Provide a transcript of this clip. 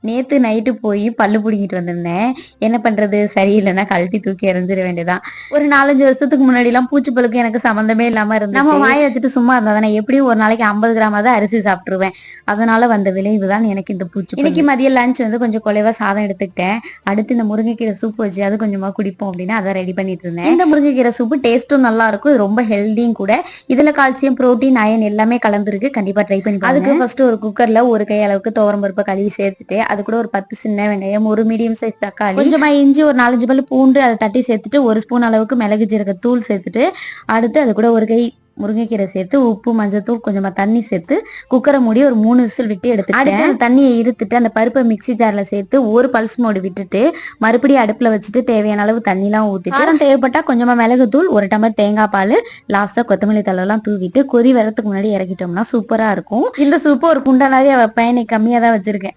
நேத்து நைட்டு போய் பல்லு பிடிங்கிட்டு வந்திருந்தேன். என்ன பண்றது? சரியில்லைன்னா கழட்டி தூக்கி எறிஞ்சிட வேண்டியதான் ஒரு நாலஞ்சு வருஷத்துக்கு முன்னாடி எல்லாம் பூச்சி பழுக்கு எனக்கு சம்மந்தமே இல்லாம இருந்து நம்ம வாயை வச்சுட்டு சும்மா இருந்தா தானே? எப்படியும் ஒரு நாளைக்கு ஐம்பது கிராம் தான் அரிசி சாப்பிட்டுருவேன். அதனால வந்த விளைவு தான் எனக்கு இந்த பூச்சி இன்னைக்கு மதியம் லஞ்ச் வந்து கொஞ்சம் குறைவா சாதம் எடுத்துக்கிட்டேன். அடுத்து இந்த முருங்கைக்கீரை சூப் வச்சு அது கொஞ்சமா குடிப்போம் அப்படின்னு அதை ரெடி பண்ணிட்டு இருந்தேன். இந்த முருங்கைக்கீரை சூப்பு டேஸ்ட்டும் நல்லா இருக்கும். ரொம்ப ஹெல்தியும் கூட. இதுல கால்சியம் புரோட்டீன் அயன் எல்லாமே கலந்துருக்கு. கண்டிப்பா ட்ரை பண்ணி. அதுக்கு ஃபர்ஸ்ட் ஒரு குக்கர்ல ஒரு கை அளவுக்கு துவரம் பருப்பை கழுவி சேர்த்துட்டு அது கூட ஒரு பத்து சின்ன வெங்காயம் ஒரு மீடியம் சைஸ் தக்காளி. கொஞ்சமா இஞ்சி ஒரு நாலஞ்சு பல்லு பூண்டு அதை தட்டி சேர்த்துட்டு ஒரு ஸ்பூன் அளவுக்கு மிளகு ஜீரக தூள் சேர்த்துட்டு அடுத்து அது கூட ஒரு கை முருங்கைக்கீரை சேர்த்து உப்பு மஞ்சத்தூள் கொஞ்சமா தண்ணி சேர்த்து குக்கரை மூடி ஒரு மூணு விசில் விட்டு அந்த தண்ணியை இருத்துட்டு அந்த பருப்பை மிக்ஸி ஜார்ல சேர்த்து ஒரு பல்ஸ் மோடு விட்டுட்டு மறுபடியும் அடுப்புல வச்சுட்டு தேவையான அளவு தண்ணிலாம் ஊத்திட்டு காரம் தேவைப்பட்டா கொஞ்சமா மிளகுத்தூள் ஒரு டம்ளர் தேங்காய் பால் லாஸ்டா கொத்தமல்லி தழெல்லாம் தூவிட்டு கொதி வரதுக்கு முன்னாடி இறக்கிட்டோம்னா சூப்பரா இருக்கும். இந்த சூப்பு ஒரு குண்டானாவே வைப்பேன் இன்னைக்கு கம்மியா தான் வச்சிருக்கேன்.